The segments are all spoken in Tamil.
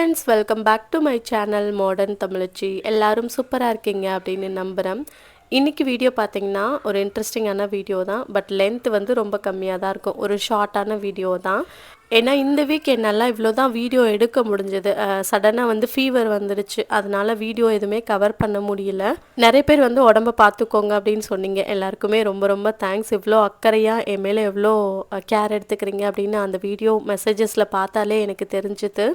Friends welcome back to my channel modern தமிழச்சி. எல்லாரும் சூப்பராக இருக்கீங்க அப்படின்னு நம்புகிறேன் இன்றைக்கி வீடியோ பார்த்தீங்கன்னா ஒரு இன்ட்ரெஸ்டிங்கான வீடியோ தான். பட் லென்த் வந்து ரொம்ப கம்மியாக தான் இருக்கும். ஒரு ஷார்ட்டான வீடியோ தான். ஏன்னா இந்த வீக் என்னால் இவ்வளோ தான் வீடியோ எடுக்க முடிஞ்சது. சடனாக வந்து ஃபீவர் வந்துடுச்சு அதனால வீடியோ எதுவுமே கவர் பண்ண முடியல. நிறைய பேர் வந்து உடம்ப பார்த்துக்கோங்க அப்படின்னு சொன்னீங்க. எல்லாருக்குமே ரொம்ப ரொம்ப தேங்க்ஸ் இவ்வளோ அக்கறையாக என் மேலே எவ்வளோ கேர் எடுத்துக்கிறீங்க அப்படின்னு அந்த வீடியோ மெசேஜஸில் பார்த்தாலே எனக்கு தெரிஞ்சுது.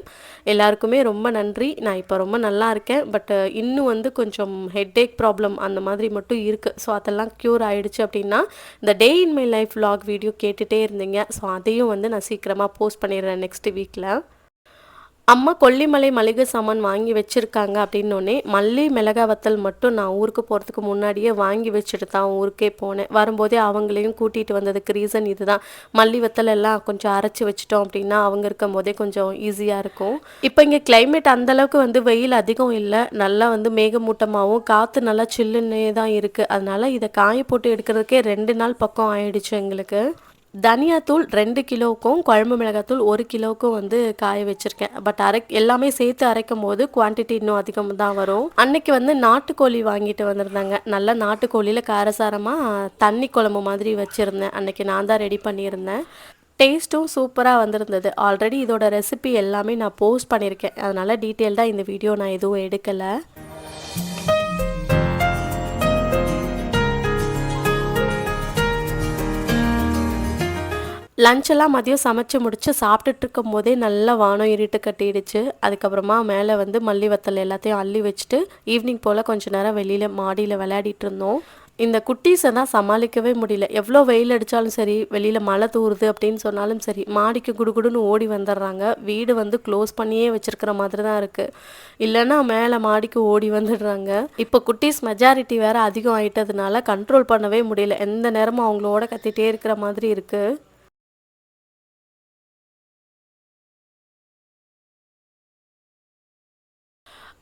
எல்லாருக்குமே ரொம்ப நன்றி. நான் இப்போ ரொம்ப நல்லா இருக்கேன். பட் இன்னும் வந்து கொஞ்சம் ஹெட்டேக் ப்ராப்ளம் அந்த மாதிரி மட்டும் இருக்குது ஸோ அதெல்லாம் க்யூர் ஆகிடுச்சு அப்படின்னா இந்த day in my life vlog video கேட்டுகிட்டே இருந்தீங்க. ஸோ அதையும் வந்து நான் சீக்கிரமாக போ போஸ்ட் பண்ணிடுறேன் நெக்ஸ்ட் வீக்கில் அம்மா கொல்லிமலை மளிகை சாமான் வாங்கி வச்சுருக்காங்க அப்படின்னோடனே மல்லி மிளகா வத்தல் மட்டும் நான் ஊருக்கு போகிறதுக்கு முன்னாடியே வாங்கி வச்சுட்டு தான் ஊருக்கே போனேன். வரும்போதே அவங்களையும் கூட்டிகிட்டு வந்ததுக்கு ரீசன் இதுதான். மல்லி வத்தல் எல்லாம் கொஞ்சம் அரைச்சி வச்சிட்டோம் அப்படின்னா அவங்க இருக்கும் போதே கொஞ்சம் ஈஸியாக இருக்கும். இப்போ இங்கே கிளைமேட் அந்த அளவுக்கு வந்து வெயில் அதிகம் இல்லை. நல்லா வந்து மேகமூட்டமாகவும் காற்று நல்லா சில்லுன்னே தான் இருக்குது அதனால் இதை காய போட்டு எடுக்கிறதுக்கே ரெண்டு நாள் பக்கம் ஆயிடுச்சு எங்களுக்கு. தனியாத்தூள் ரெண்டு கிலோவுக்கும் குழம்பு மிளகாத்தூள் ஒரு கிலோவுக்கும் வந்து காய வச்சுருக்கேன். பட் அரை எல்லாமே சேர்த்து அரைக்கும் போது குவான்டிட்டி இன்னும் அதிகம் தான் வரும். அன்னைக்கு வந்து நாட்டுக்கோழி வாங்கிட்டு வந்திருந்தாங்க. நல்லா நாட்டுக்கோழியில் காரசாரமாக தண்ணி குழம்பு மாதிரி வச்சுருந்தேன். அன்னைக்கு நான் தான் ரெடி பண்ணியிருந்தேன். டேஸ்ட்டும் சூப்பராக வந்திருந்தது. ஆல்ரெடி இதோட ரெசிபி எல்லாமே நான் போஸ்ட் பண்ணியிருக்கேன். அதனால் டீட்டெயில்டாக இந்த வீடியோ நான் எதுவும் எடுக்கலை. லஞ்செல்லாம் மதியம் சமைச்சு முடிச்சு சாப்பிட்டுட்டு இருக்கும் போதே நல்லா வானம் இருட்டு கட்டிடுச்சு. அதுக்கப்புறமா மேலே வந்து மல்லி வத்தல் எல்லாத்தையும் அள்ளி வச்சுட்டு ஈவினிங் போல் கொஞ்ச நேரம் வெளியில் மாடியில் விளையாடிட்டு இருந்தோம் இந்த குட்டீஸை தான் சமாளிக்கவே முடியல. எவ்வளோ வெயில் அடித்தாலும் சரி வெளியில் மழை தூறுது அப்படின்னு சொன்னாலும் சரி மாடிக்கு குடுகுடுன்னு ஓடி வந்துடுறாங்க. வீடு வந்து க்ளோஸ் பண்ணியே வச்சிருக்கிற மாதிரி தான் இருக்குது இல்லைன்னா மேலே மாடிக்கு ஓடி வந்துடுறாங்க. இப்போ குட்டீஸ் மெஜாரிட்டி வேறு அதிகம் ஆயிட்டதுனால கண்ட்ரோல் பண்ணவே முடியல. எந்த நேரமும் அவங்களோட கத்திட்டே இருக்கிற மாதிரி இருக்குது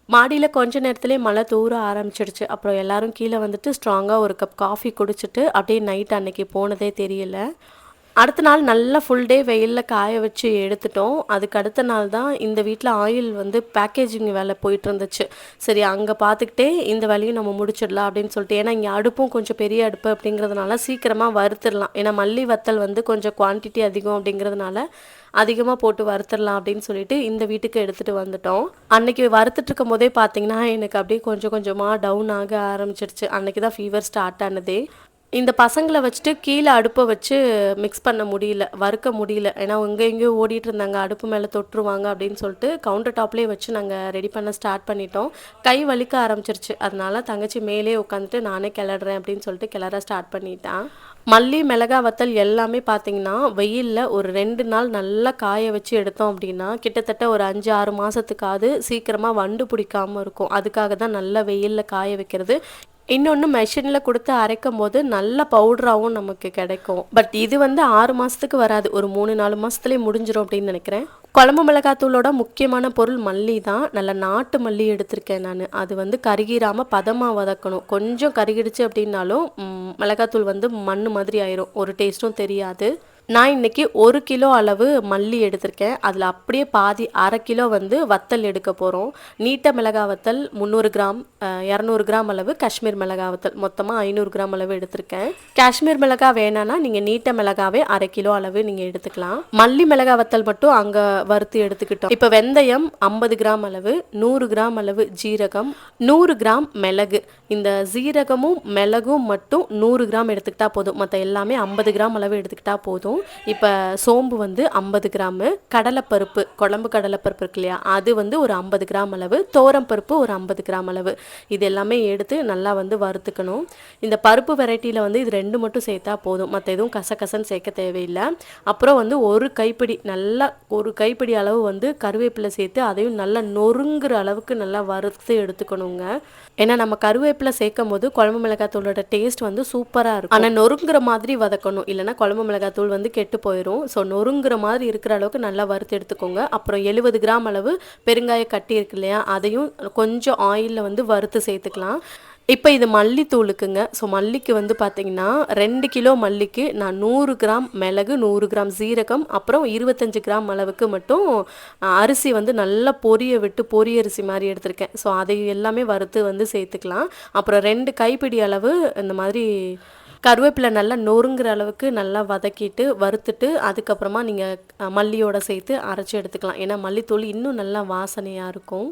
மாடியில் கொஞ்ச நேரத்துலேயே மழை தூர ஆரம்பிச்சிடுச்சு. அப்புறம் எல்லாரும் கீழே வந்துட்டு ஸ்ட்ராங்காக ஒரு கப் காஃபி குடிச்சிட்டு அப்படியே நைட் அன்னைக்கு போனதே தெரியல. அடுத்த நாள் நல்லா ஃபுல் டே வெயிலில் காய வச்சு எடுத்துட்டோம். அதுக்கு அடுத்த நாள் தான் இந்த வீட்டில் ஆயில் வந்து பேக்கேஜிங் வேலை போயிட்டு இருந்துச்சு. சரி அங்கே பார்த்துக்கிட்டே இந்த வேலையும் நம்ம முடிச்சிடலாம் அப்படின்னு சொல்லிட்டு. ஏன்னா இங்கே அடுப்பும் கொஞ்சம் பெரிய அடுப்பு அப்படிங்கிறதுனால சீக்கிரமாக வறுத்துடலாம். ஏன்னா மல்லி வத்தல் வந்து கொஞ்சம் குவான்டிட்டி அதிகம் அப்படிங்கிறதுனால அதிகமாக போட்டு வறுத்துடலாம் அப்படின்னு சொல்லிட்டு இந்த வீட்டுக்கு எடுத்துகிட்டு வந்துட்டோம். அன்னைக்கு வறுத்துட்டு இருக்கும் போதே பார்த்தீங்கன்னா எனக்கு அப்படியே கொஞ்சம் கொஞ்சமாக டவுன் ஆக ஆரம்பிச்சிருச்சு. அன்னைக்கு தான் ஃபீவர் ஸ்டார்ட் ஆனதே. இந்த பசங்களை வச்சுட்டு கீழே அடுப்பை வச்சு மிக்ஸ் பண்ண முடியல வறுக்க முடியல. ஏன்னா இங்கே எங்கேயோ ஓடிட்டு இருந்தாங்க அடுப்பு மேலே தொட்டுருவாங்க அப்படின்னு சொல்லிட்டு கவுண்டர் டாப்லேயே வச்சு நாங்கள் ரெடி பண்ண ஸ்டார்ட் பண்ணிட்டோம். கை வலிக்க ஆரம்பிச்சிருச்சு. அதனால தங்கச்சி மேலே உட்காந்துட்டு நானே கிளறேன் அப்படின்னு சொல்லிட்டு கிளற ஸ்டார்ட் பண்ணிட்டேன் மல்லி மிளகா வத்தல் எல்லாமே பார்த்தீங்கன்னா வெயிலில் ஒரு ரெண்டு நாள் நல்லா காய வச்சு எடுத்தோம் அப்படின்னா கிட்டத்தட்ட ஒரு அஞ்சு ஆறு மாதத்துக்காவது சீக்கிரமாக வண்டு பிடிக்காம இருக்கும். அதுக்காக தான் நல்லா வெயிலில் காய வைக்கிறது. இன்னொன்று மெஷினில் கொடுத்து அரைக்கும் போது நல்ல பவுடராகவும் நமக்கு கிடைக்கும். பட் இது வந்து ஆறு மாதத்துக்கு வராது. ஒரு மூணு நாலு மாதத்துலேயே முடிஞ்சிடும் அப்படின்னு நினைக்கிறேன். குழம்பு மிளகாத்தூளோட முக்கியமான பொருள் மல்லி தான் நல்ல நாட்டு மல்லி எடுத்திருக்கேன் நான். அது வந்து கருகிராமல் பதமாக வதக்கணும். கொஞ்சம் கருகிடுச்சு அப்படின்னாலும் மிளகாத்தூள் வந்து மண் மாதிரி ஆயிரும். ஒரு டேஸ்ட்டும் தெரியாது. நான் இன்னைக்கு ஒரு கிலோ அளவு மல்லி எடுத்திருக்கேன். அதில் அப்படியே பாதி அரை கிலோ வந்து வத்தல் எடுக்க போகிறோம் நீட்ட மிளகா வத்தல் முந்நூறு கிராம் இரநூறு கிராம் அளவு காஷ்மீர் மிளகா வத்தல். மொத்தமாக ஐநூறு கிராம் அளவு எடுத்திருக்கேன். காஷ்மீர் மிளகா வேணான்னா நீங்கள் நீட்ட மிளகாவே அரை கிலோ அளவு நீங்கள் எடுத்துக்கலாம். மல்லி மிளகா வத்தல் மட்டும் அங்கே வறுத்து எடுத்துக்கிட்டோம். இப்போ வெந்தயம் ஐம்பது கிராம் அளவு நூறு கிராம் அளவு ஜீரகம் நூறு கிராம் மிளகு. இந்த ஜீரகமும் மிளகும் மட்டும் நூறு கிராம் எடுத்துக்கிட்டா போதும். மற்ற எல்லாமே ஐம்பது கிராம் அளவு எடுத்துக்கிட்டா போதும். இப்போ சோம்பு வந்து ஐம்பது கிராமு கடலைப்பருப்பு குழம்பு கடலைப்பருப்பு இருக்கு இல்லையா? அது வந்து ஒரு ஐம்பது கிராம் அளவு தோரம் பருப்பு ஒரு ஐம்பது கிராம் அளவு. இது எல்லாமே எடுத்து நல்லா வந்து வறுத்துக்கணும். இந்த பருப்பு வெரைட்டியில் வந்து இது ரெண்டு மட்டும் சேர்த்தா போதும். மற்ற எதுவும் கசகசன்னு சேர்க்க தேவையில்லை. அப்புறம் வந்து ஒரு கைப்பிடி நல்லா ஒரு கைப்பிடி அளவு வந்து கருவேப்பிலை சேர்த்து அதையும் நல்லா நொறுங்குற அளவுக்கு நல்லா வறுத்து எடுத்துக்கணுங்க. ஏன்னா நம்ம கருவேப்பிலை சேர்க்கும் போது குழம்பு மிளகாத்தூளோட டேஸ்ட் வந்து சூப்பராக இருக்கும். ஆனால் நொறுங்குற மாதிரி வதக்கணும். இல்லைனா குழம்பு மிளகாத்தூள் வந்து கெட்டு போயிடும் ஸோ நொறுங்குற மாதிரி இருக்கிற அளவுக்கு நல்லா வறுத்து எடுத்துக்கோங்க. அப்புறம் எழுபது கிராம் அளவு பெருங்காய கட்டி இருக்கு இல்லையா அதையும் கொஞ்சம் ஆயிலில் வந்து வறுத்து சேர்த்துக்கலாம். இப்போ இது மல்லித்தூளுக்குங்க. ஸோ மல்லிக்கு வந்து பார்த்தீங்கன்னா ரெண்டு கிலோ மல்லிக்கு நான் நூறு கிராம் மிளகு நூறு கிராம் சீரகம் அப்புறம் இருபத்தஞ்சி கிராம் அளவுக்கு மட்டும் அரிசி வந்து நல்லா பொரிய விட்டு பொரிய அரிசி மாதிரி எடுத்திருக்கேன். ஸோ அதை எல்லாமே வறுத்து வந்து சேர்த்துக்கலாம். அப்புறம் ரெண்டு கைப்பிடி அளவு இந்த மாதிரி கருவேப்பிலை நல்லா நொறுங்குற அளவுக்கு நல்லா வதக்கிட்டு வறுத்துட்டு அதுக்கப்புறமா நீங்கள் மல்லியோட சேர்த்து அரைச்சி எடுத்துக்கலாம். ஏன்னா மல்லித்தூள் இன்னும் நல்லா வாசனையாக இருக்கும்.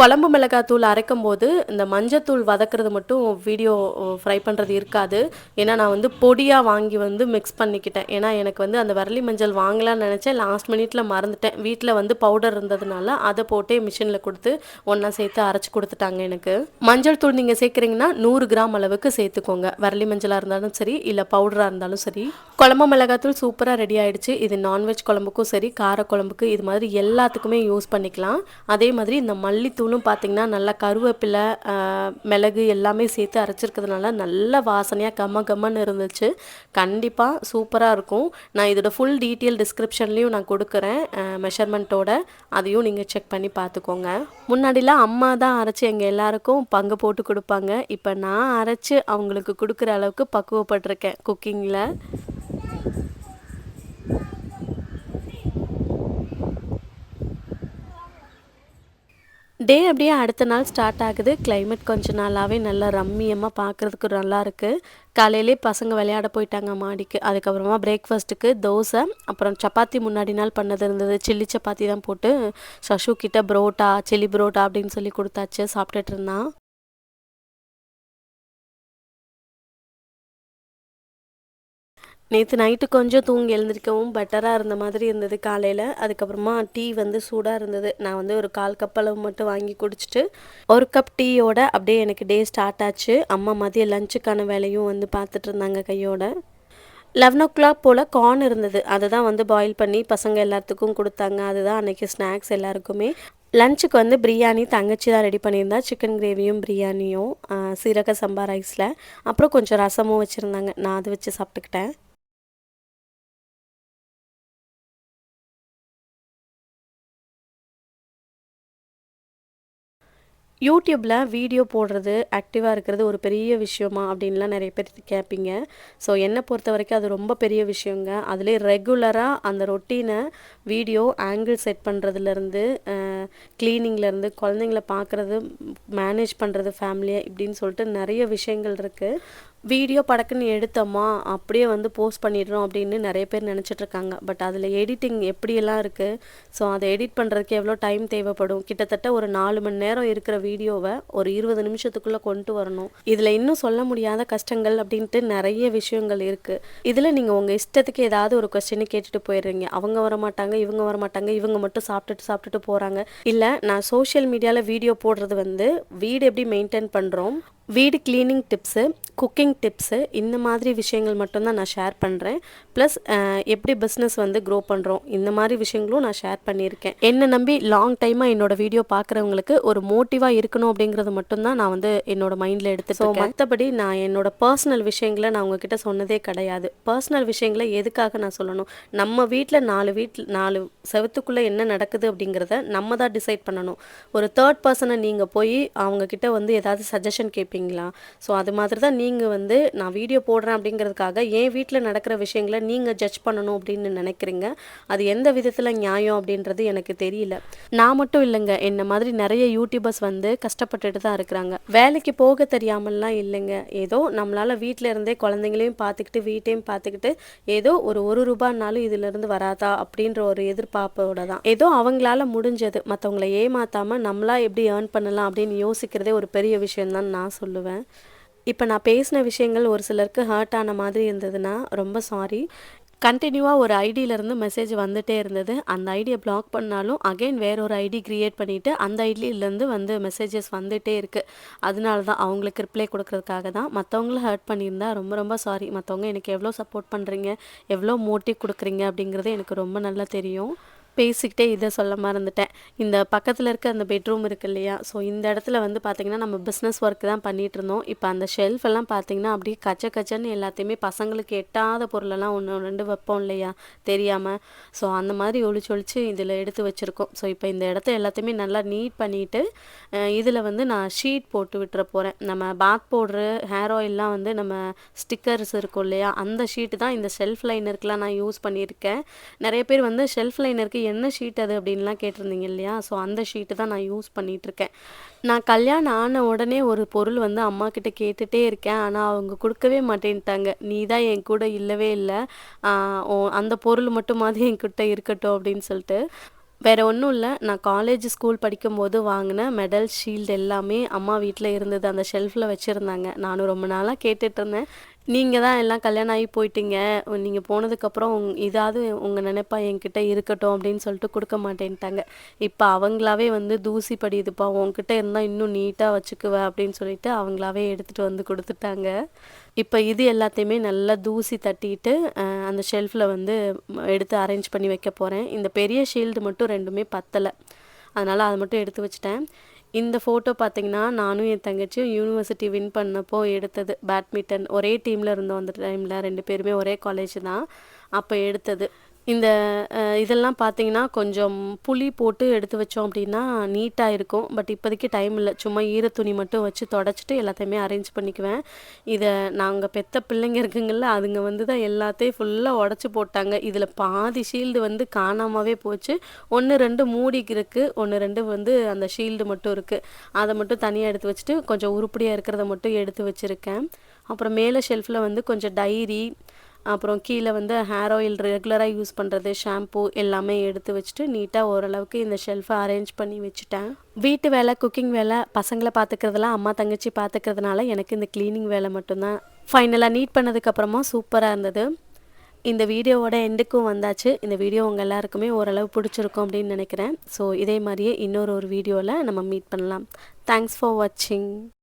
குழம்பு மிளகாத்தூள் அரைக்கும் போது இந்த மஞ்சத்தூள் வதக்கிறது மட்டும் வீடியோ ஃப்ரை பண்ணுறது இருக்காது. ஏன்னா நான் வந்து பொடியாக வாங்கி வந்து மிக்ஸ் பண்ணிக்கிட்டேன். ஏன்னா எனக்கு வந்து அந்த வரலி மஞ்சள் வாங்கலாம்னு நினச்சேன். லாஸ்ட் மினிட்ல மறந்துட்டேன். வீட்டில் வந்து பவுடர் இருந்ததுனால அதை போட்டே மிஷினில் கொடுத்து ஒன்றா சேர்த்து அரைச்சி கொடுத்துட்டாங்க எனக்கு. மஞ்சள் தூள் நீங்கள் சேர்க்குறீங்கன்னா நூறு கிராம் அளவுக்கு சேர்த்துக்கோங்க. வரலி மஞ்சளாக இருந்தாலும் சரி இல்லை பவுடராக இருந்தாலும் சரி. குழம்பு மிளகாத்தூள் சூப்பராக ரெடி ஆயிடுச்சு. இது நான்வெஜ் குழம்புக்கும் சரி கார குழம்புக்கு இது மாதிரி எல்லாத்துக்குமே யூஸ் பண்ணிக்கலாம். அதே மாதிரி இந்த மல்லித்தூள் மல்லித்தூளும் பார்த்திங்கன்னா நல்லா கருவேப்பிலை மிளகு எல்லாமே சேர்த்து அரைச்சிருக்கிறதுனால நல்ல வாசனையாக கம்ம கம்மன்னு இருந்துச்சு. கண்டிப்பாக சூப்பராக இருக்கும். நான் இதோட ஃபுல் டீட்டெயில் டிஸ்கிரிப்ஷன்லேயும் நான் கொடுக்குறேன். மெஷர்மெண்ட்டோட அதையும் நீங்கள் செக் பண்ணி பார்த்துக்கோங்க முன்னாடிலாம் அம்மா தான் அரைச்சி எங்கள் எல்லாருக்கும் பங்கு போட்டு கொடுப்பாங்க. இப்போ நான் அரைச்சி அவங்களுக்கு கொடுக்குற அளவுக்கு பக்குவப்பட்டிருக்கேன். குக்கிங்கில் டே அப்படியே அடுத்த நாள் ஸ்டார்ட் ஆகுது. கிளைமேட் கொஞ்ச நாளாகவே நல்லா ரம்மியமாக பார்க்குறதுக்கு நல்லா இருக்குது காலையிலே பசங்க விளையாட போயிட்டாங்க மாடிக்கு. அதுக்கப்புறமா பிரேக்ஃபாஸ்ட்டுக்கு தோசை அப்புறம் சப்பாத்தி முன்னாடி நாள் பண்ணது இருந்தது. சில்லி சப்பாத்தி தான் போட்டு சஷு கிட்ட புரோட்டா சில்லி புரோட்டா அப்படின்னு சொல்லி கொடுத்தாச்சு. சாப்பிட்டுட்டு இருந்தான். நேற்று நைட்டு கொஞ்சம் தூங்கி எழுந்திரிக்கவும் பெட்டராக இருந்த மாதிரி இருந்தது காலையில். அதுக்கப்புறமா டீ வந்து சூடாக இருந்தது. நான் வந்து ஒரு கால் கப் அளவு மட்டும் வாங்கி குடிச்சிட்டு ஒரு கப் டீயோட அப்படியே எனக்கு டே ஸ்டார்ட் ஆச்சு. அம்மா மதிய லஞ்சுக்கான வேலையும் வந்து பார்த்துட்டு இருந்தாங்க கையோட. லெவன் ஓ கிளாக் போல் கார்ன் இருந்தது. அதை தான் வந்து பாயில் பண்ணி பசங்க எல்லாத்துக்கும் கொடுத்தாங்க. அதுதான் அன்னைக்கு ஸ்நாக்ஸ் எல்லாருக்குமே. லஞ்சுக்கு வந்து பிரியாணி தங்கச்சி தான் ரெடி பண்ணியிருந்தா. சிக்கன் கிரேவியும் பிரியாணியும் சீரக சம்பா ரைஸில் அப்புறம் கொஞ்சம் ரசமும் வச்சுருந்தாங்க. நான் அதை வச்சு சாப்பிட்டுக்கிட்டேன். யூடியூப்பில் வீடியோ போடுறது ஆக்டிவாக இருக்கிறது ஒரு பெரிய விஷயமா அப்படின்லாம் நிறைய பேர் கேட்பீங்க ஸோ என்னை பொறுத்த வரைக்கும் அது ரொம்ப பெரிய விஷயங்க. அதிலே ரெகுலராக அந்த ரொட்டீனை வீடியோ ஆங்கிள் செட் பண்ணுறதுலேருந்து க்ளீனிங்லேருந்து குழந்தைங்கள பார்க்குறது மேனேஜ் பண்ணுறது ஃபேமிலியை இப்படின்னு சொல்லிட்டு நிறைய விஷயங்கள் இருக்குது வீடியோ படக்குன்னு எடுத்தோமா அப்படியே வந்து போஸ்ட் பண்ணிடுறோம் அப்படின்னு நிறைய பேர் நினச்சிட்ருக்காங்க பட் அதில் எடிட்டிங் எப்படியெல்லாம் இருக்குது ஸோ அதை எடிட் பண்ணுறதுக்கு எவ்வளோ டைம் தேவைப்படும்? கிட்டத்தட்ட ஒரு நாலு மணி நேரம் இருக்கிற வீடியோவை ஒரு இருபது நிமிஷத்துக்குள்ளே கொண்டு வரணும். இதில் இன்னும் சொல்ல முடியாத கஷ்டங்கள் அப்படின்ட்டு நிறைய விஷயங்கள் இருக்குது இதில் நீங்கள் உங்கள் இஷ்டத்துக்கு ஏதாவது ஒரு கொஸ்டினை கேட்டுட்டு போயிடுறீங்க. அவங்க வர மாட்டாங்க இவங்க வர மாட்டாங்க இவங்க மட்டும் சாப்பிட்டுட்டு சாப்பிட்டுட்டு போகிறாங்க இல்லை நான் சோஷியல் மீடியாவில் வீடியோ போடுறது வந்து வீடு எப்படி மெயின்டைன் பண்ணுறோம் வீடு க்ளீனிங் டிப்ஸு குக்கிங் டிப்ஸு இந்த மாதிரி விஷயங்கள் மட்டும்தான் நான் ஷேர் பண்ணுறேன் ப்ளஸ் எப்படி பிஸ்னஸ் வந்து க்ரோ பண்ணுறோம் இந்த மாதிரி விஷயங்களும் நான் ஷேர் பண்ணியிருக்கேன். என்னை நம்பி லாங் டைமாக என்னோட வீடியோ பார்க்குறவங்களுக்கு ஒரு மோட்டிவாக இருக்கணும் அப்படிங்கிறது மட்டும்தான் நான் வந்து என்னோட மைண்டில் எடுத்துட்டு ஸோ மற்றபடி நான் என்னோட பர்சனல் விஷயங்களை நான் உங்ககிட்ட சொன்னதே கிடையாது. பர்சனல் விஷயங்களை எதுக்காக நான் சொல்லணும்? நம்ம வீட்டில் நாலு வீட்டில் நாலு செவத்துக்குள்ளே என்ன நடக்குது அப்படிங்கிறத நம்ம தான் டிசைட் பண்ணணும். ஒரு தேர்ட் பர்சனை நீங்கள் போய் அவங்க கிட்ட வந்து ஏதாவது சஜஷன் கேட்பீங்களா ஸோ அது மாதிரி தான் நீங்கள் வந்து நான் வீடியோ போடுறேன் அப்படிங்கிறதுக்காக ஏன் வீட்டில் நடக்கிற விஷயங்களை நீங்கள் ஜட்ஜ் பண்ணணும் அப்படின்னு நினைக்கிறீங்க? அது எந்த விதத்தில் நியாயம் அப்படின்றது எனக்கு தெரியல. நான் மட்டும் இல்லைங்க. என்ன மாதிரி நிறைய யூடியூபர்ஸ் வந்து கஷ்டப்பட்டுட்டு தான் இருக்கிறாங்க. வேலைக்கு போக தெரியாமல்லாம் இல்லைங்க. ஏதோ நம்மளால் வீட்டில் இருந்தே குழந்தைங்களையும் பார்த்துக்கிட்டு வீட்டையும் பார்த்துக்கிட்டு ஏதோ ஒரு ஒரு ரூபாய்னாலும் இதுல இருந்து வராதா அப்படின்ற ஒரு எதிர்பார்ப்போட தான். ஏதோ அவங்களால முடிஞ்சது. மற்றவங்கள ஏமாத்தாமல் நம்மளா எப்படி ஏர்ன் பண்ணலாம் அப்படின்னு யோசிக்கிறதே ஒரு பெரிய விஷயம் தான் நான் சொல்லுவேன். சொல்லுவேன். இப்போ நான் பேசின விஷயங்கள் ஒரு சிலருக்கு ஹர்ட் ஆன மாதிரி இருந்ததுன்னா ரொம்ப சாரி கண்டினியூவாக ஒரு ஐடியிலேருந்து மெசேஜ் வந்துகிட்டே இருந்தது. அந்த ஐடியை பிளாக் பண்ணாலும் அகைன் வேற ஒரு ஐடி கிரியேட் பண்ணிவிட்டு அந்த ஐடியிலேருந்து வந்து மெசேஜஸ் வந்துகிட்டே இருக்குது அதனால தான் அவங்களுக்கு ரிப்ளை கொடுக்கறதுக்காக தான். மற்றவங்கள ஹர்ட் பண்ணியிருந்தா ரொம்ப ரொம்ப சாரி மற்றவங்க எனக்கு எவ்வளோ சப்போர்ட் பண்ணுறீங்க எவ்வளோ மோட்டிவ் கொடுக்குறீங்க? அப்படிங்கிறது எனக்கு ரொம்ப நல்லா தெரியும். பேசிக்கிட்டே இதை சொல்ல மறந்துட்டேன். இந்த பக்கத்தில் இருக்க அந்த பெட்ரூம் இருக்கு இல்லையா? ஸோ இந்த இடத்துல வந்து பார்த்திங்கன்னா நம்ம பிஸ்னஸ் ஒர்க் தான் பண்ணிகிட்டு இருந்தோம். இப்போ அந்த ஷெல்ஃப் எல்லாம் பார்த்திங்கன்னா அப்படியே கச்ச கச்சன்னு எல்லாத்தையுமே பசங்களுக்கு எட்டாத பொருளெல்லாம் ஒன்று ரெண்டு வைப்போம் இல்லையா? தெரியாமல் ஸோ அந்த மாதிரி ஒழிச்சு ஒழிச்சு இதில் எடுத்து வச்சுருக்கோம். ஸோ இப்போ இந்த இடத்த எல்லாத்தையுமே நல்லா நீட் பண்ணிவிட்டு இதில் வந்து நான் ஷீட் போட்டு விட்டுற போகிறேன் நம்ம பாத் பவுட்ரு ஹேர் ஆயில்லாம் வந்து நம்ம ஸ்டிக்கர்ஸ் இருக்கும் இல்லையா? அந்த ஷீட்டு தான் இந்த ஷெல்ஃப் லைனருக்குலாம் நான் யூஸ் பண்ணியிருக்கேன். நிறைய பேர் வந்து ஷெல்ஃப் லைனருக்கு என்ன ஷீட் அது அப்படின்லாம் கேட்டிருந்தீங்க இல்லையா? ஸோ அந்த ஷீட்டு தான் நான் யூஸ் பண்ணிகிட்ருக்கேன் நான் கல்யாணம் ஆன உடனே ஒரு பொருள் வந்து அம்மா கிட்ட கேட்டுகிட்டே இருக்கேன். ஆனால் அவங்க கொடுக்கவே மாட்டேன்ட்டாங்க. நீ தான் என் கூட இல்லவே இல்லை. அந்த பொருள் மட்டுமாவது என்கிட்ட இருக்கட்டும் அப்படின்னு சொல்லிட்டு. வேறு ஒன்றும் இல்லை. நான் காலேஜ் ஸ்கூல் படிக்கும்போது வாங்கின மெடல் ஷீல்டு எல்லாமே அம்மா வீட்டில் இருந்தது. அந்த ஷெல்ஃபில் வச்சுருந்தாங்க. நானும் ரொம்ப நாளாக கேட்டுட்ருந்தேன் நீங்கள் தான் எல்லாம் கல்யாணம் ஆகி போயிட்டீங்க. நீங்கள் போனதுக்கப்புறம் உங் இதாவது உங்கள் நினைப்பா என்கிட்ட இருக்கட்டும் அப்படின்னு சொல்லிட்டு கொடுக்க மாட்டேன்ட்டாங்க. இப்போ அவங்களாவே வந்து தூசி படியுதுப்பா உங்ககிட்ட இருந்தால் இன்னும் நீட்டாக வச்சுக்குவ அப்படின்னு சொல்லிட்டு அவங்களாவே எடுத்துகிட்டு வந்து கொடுத்துட்டாங்க. இப்போ இது எல்லாத்தையுமே நல்லா தூசி தட்டிட்டு அந்த ஷெல்ஃபில் வந்து எடுத்து அரேஞ்ச் பண்ணி வைக்க போகிறேன் இந்த பெரிய ஷீல்டு மட்டும் ரெண்டுமே பத்தலை. அதனால் அதை மட்டும் எடுத்து வச்சுட்டேன். இந்த ஃபோட்டோ பார்த்தீங்கன்னா நானும் என் தங்கச்சியும் யூனிவர்சிட்டி வின் பண்ணப்போ எடுத்தது. பேட்மிட்டன் ஒரே டீமில் இருந்தோம் அந்த டைமில் ரெண்டு பேருமே ஒரே காலேஜ் தான். அப்போ எடுத்தது. இந்த இதெல்லாம் பார்த்தீங்கன்னா கொஞ்சம் புளி போட்டு எடுத்து வச்சோம் அப்படின்னா நீட்டாக இருக்கும். பட் இப்போதைக்கு டைம் இல்லை. சும்மா ஈர துணி மட்டும் வச்சு தொடச்சிட்டு எல்லாத்தையுமே அரேஞ்ச் பண்ணிக்குவேன். இதை நாங்கள் பெத்த பிள்ளைங்க இருக்குங்கள்ல அதுங்க வந்து தான் எல்லாத்தையும் ஃபுல்லாக உடச்சி போட்டாங்க. இதில் பாதி ஷீல்டு வந்து காணாமவே போச்சு. ஒன்று ரெண்டு மூடிக்கு இருக்குது ஒன்று ரெண்டு வந்து அந்த ஷீல்டு மட்டும் இருக்குது அதை மட்டும் தனியாக எடுத்து வச்சுட்டு கொஞ்சம் உருப்படியாக இருக்கிறத மட்டும் எடுத்து வச்சுருக்கேன். அப்புறம் மேலே ஷெல்ஃபில் வந்து கொஞ்சம் டைரி அப்புறம் கீழே வந்து ஹேர் ஆயில் ரெகுலராக யூஸ் பண்ணுறது ஷாம்பூ எல்லாமே எடுத்து வச்சுட்டு நீட்டாக ஓரளவுக்கு இந்த ஷெல்ஃபை அரேஞ்ச் பண்ணி வச்சுட்டேன். வீட்டு வேலை குக்கிங் வேலை பசங்களை பார்த்துக்கிறதுலாம் அம்மா தங்கச்சி பார்த்துக்கிறதுனால எனக்கு இந்த க்ளீனிங் வேலை மட்டும்தான். ஃபைனலாக நீட் பண்ணதுக்கப்புறமா சூப்பராக இருந்தது. இந்த வீடியோவோட எண்டுக்கும் வந்தாச்சு. இந்த வீடியோ உங்கள் எல்லாருக்குமே ஓரளவு பிடிச்சிருக்கும் அப்படின்னு நினைக்கிறேன். ஸோ இதே மாதிரியே இன்னொரு ஒரு வீடியோவில் நம்ம மீட் பண்ணலாம். தேங்க்ஸ் ஃபார் வாட்சிங்